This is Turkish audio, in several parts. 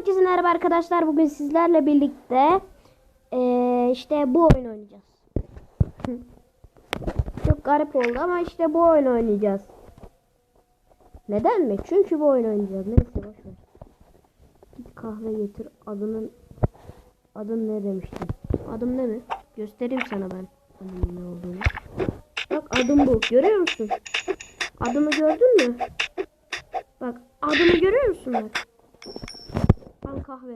Herkese merhaba arkadaşlar. Bugün sizlerle birlikte eee, işte bu oyun oynayacağız. Çok garip oldu ama işte bu oyun oynayacağız. Neden mi? Çünkü bu oyun oynayacağız. Neyse boş ver. Git kahve getir. Adının adın ne demiştin? Adım ne mi? Göstereyim sana ben. Adımın ne olduğunu. Bak adım bu. Görüyor musun? Adımı gördün mü? Bak adımı görüyor musun bak? Kahve.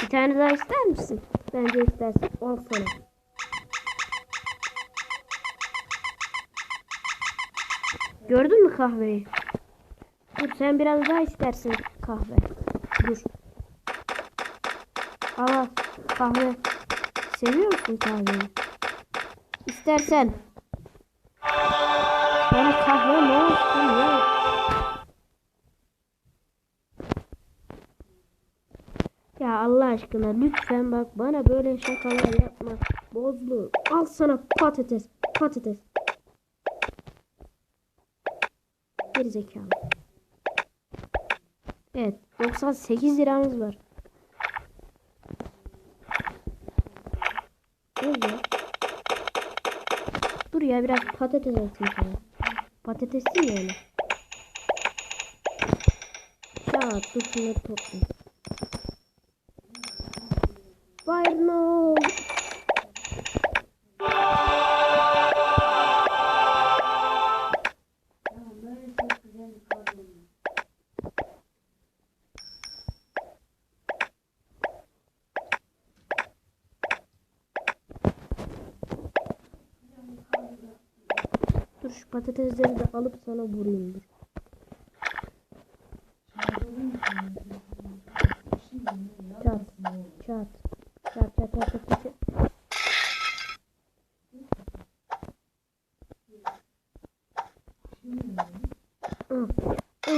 Bir tane daha ister misin? Bence istersin. Al sana. Gördün mü kahveyi? Dur sen biraz daha istersin kahve. Dur. Al. Kahve. Seviyor musun kahveyi? İstersen. Bana kahve ne olsun ya? Ya Allah aşkına lütfen bak bana böyle şakalar yapma. Bozlu. Al sana patates. Patates. Geri zekalı. Evet. 98 liramız var. Öyle. Dur ya biraz patates atayım sana. Patatesli yani. Şat dur şunları toplayayım. Fire. Dur şu patatesleri de alıp sana vurayım dur.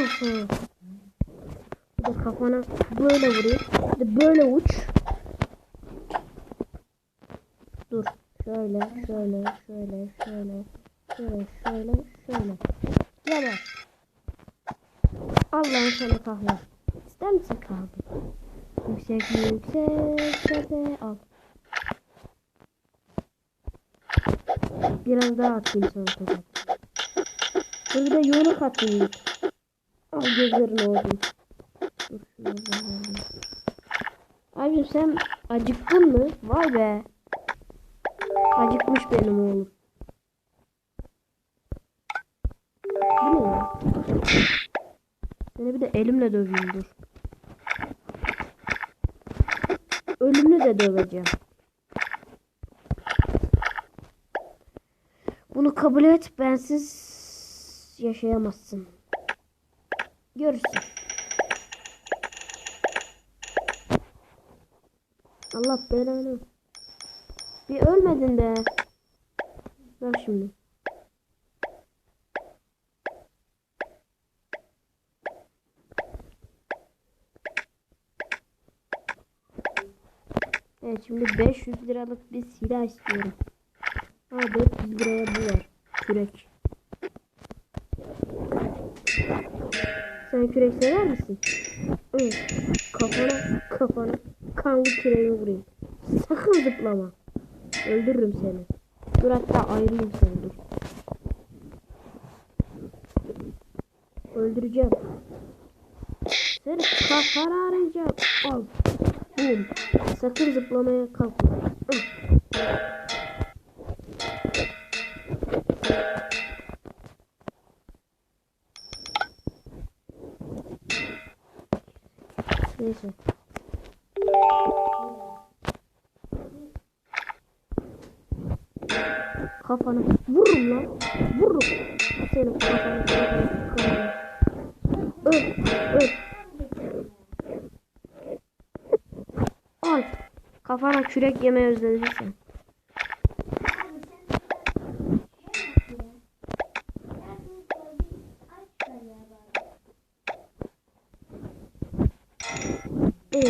Hı. Bir de kafana böyle vurayım. Bir böyle uç. Dur. Şöyle, şöyle, şöyle, şöyle, şöyle, şöyle, şöyle. Bak. Allah'ın sana kahve. İster misin kahve? Yüksek yüksek tepe al. Biraz daha atayım sana tokat. De yumruk atayım. Al gözlerini oğlum. Abim sen acıktın mı? Vay be. Acıkmış benim oğlum. Bu ne? Seni bir de elimle döveyim dur. Ölümlü de döveceğim. Bunu kabul et. Bensiz yaşayamazsın. Görürsün. Allah belanı. Bir ölmedin de. Bak şimdi. Evet şimdi 500 liralık bir silah istiyorum. Ha 400 liraya bu var. Kürek. Sen kürek sever misin? Evet. Kafana kafana kanlı küreği vurayım. Sakın zıplama. Öldürürüm seni. Dur hatta ayırayım seni dur. Öldüreceğim. Seni kafana arayacağım. Al. Bum. Sakın zıplamaya kalkma. Hı. Neyse. Kafanı vururum lan. Vururum. Senin kafanı kafanı kafanı. Öl. Al. Kafana kürek yemeyi özledin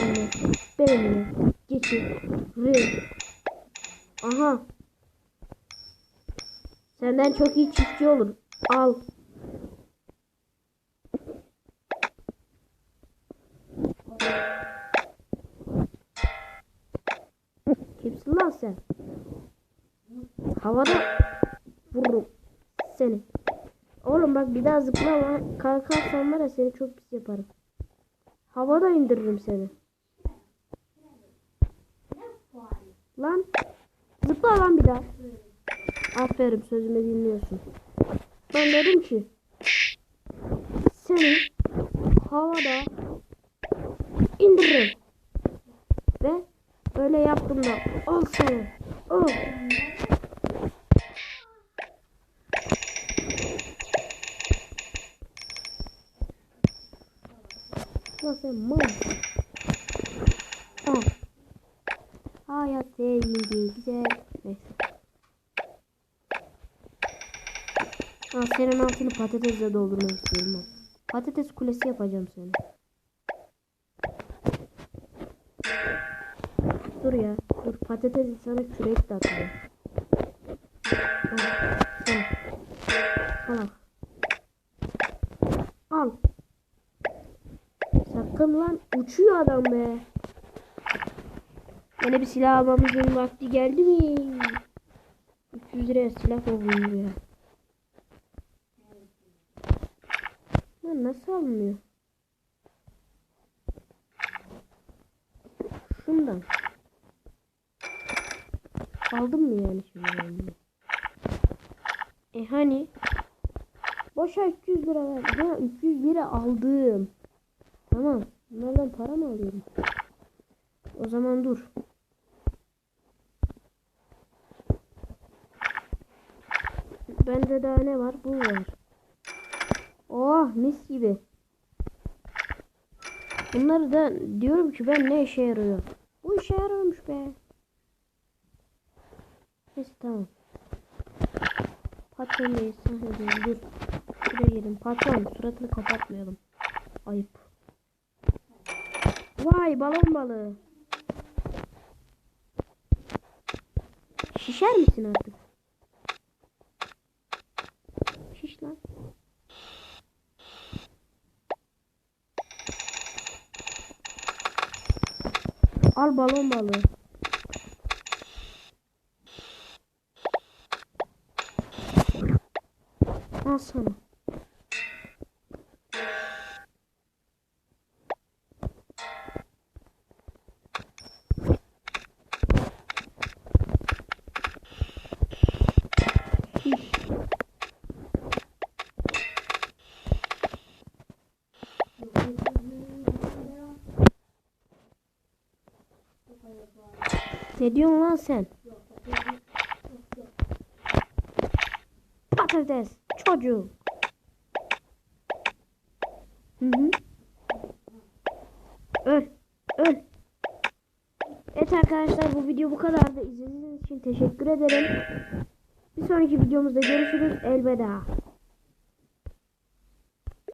abone, beğeni, geçirin. Aha. Senden çok iyi çiftçi olur. Al. Kimsin lan sen? Havada vururum seni. Oğlum bak bir daha zıplama. Kalkarsan var ya seni çok pis yaparım. Havada indiririm seni. Lan. Zıpla lan bir daha. Aferin sözümü dinliyorsun. Ben dedim ki seni havada indiririm. Ve öyle yaptım da al sana. Al. Sen mal. Al. Hayat sevmeyeceği güzel. Neyse. Aa, senin altını patatesle doldurmak istiyorum ben. Patates kulesi yapacağım seni. Dur ya. Dur patatesi sana kürek de. Sen. Al. Al. Sakın lan uçuyor adam be. Yine bir silah almamızın vakti geldi mi? 300 liraya silah oluyor ya. Lan nasıl alınıyor? Şundan. Aldım mı yani şimdi? E hani? Boşa 300 lira ver. Ha 300 lira aldım. Tamam. Bunlardan para mı alıyorum? O zaman dur. Bende daha ne var? Bu var. Oh mis gibi. Bunları da diyorum ki ben ne işe yarıyor? Bu işe yarıyormuş be. Neyse tamam. Patron sahnedeyim dur. Şuraya gidelim. Patron suratını kapatmayalım. Ayıp. Vay balon balığı. Şişer misin artık? Lan. Al balon balığı. Al sana. Ne diyorsun lan sen? Patates çocuğu. Hı hı. Öl. Öl. Evet arkadaşlar bu video bu kadardı. İzlediğiniz için teşekkür ederim. Bir sonraki videomuzda görüşürüz. Elveda.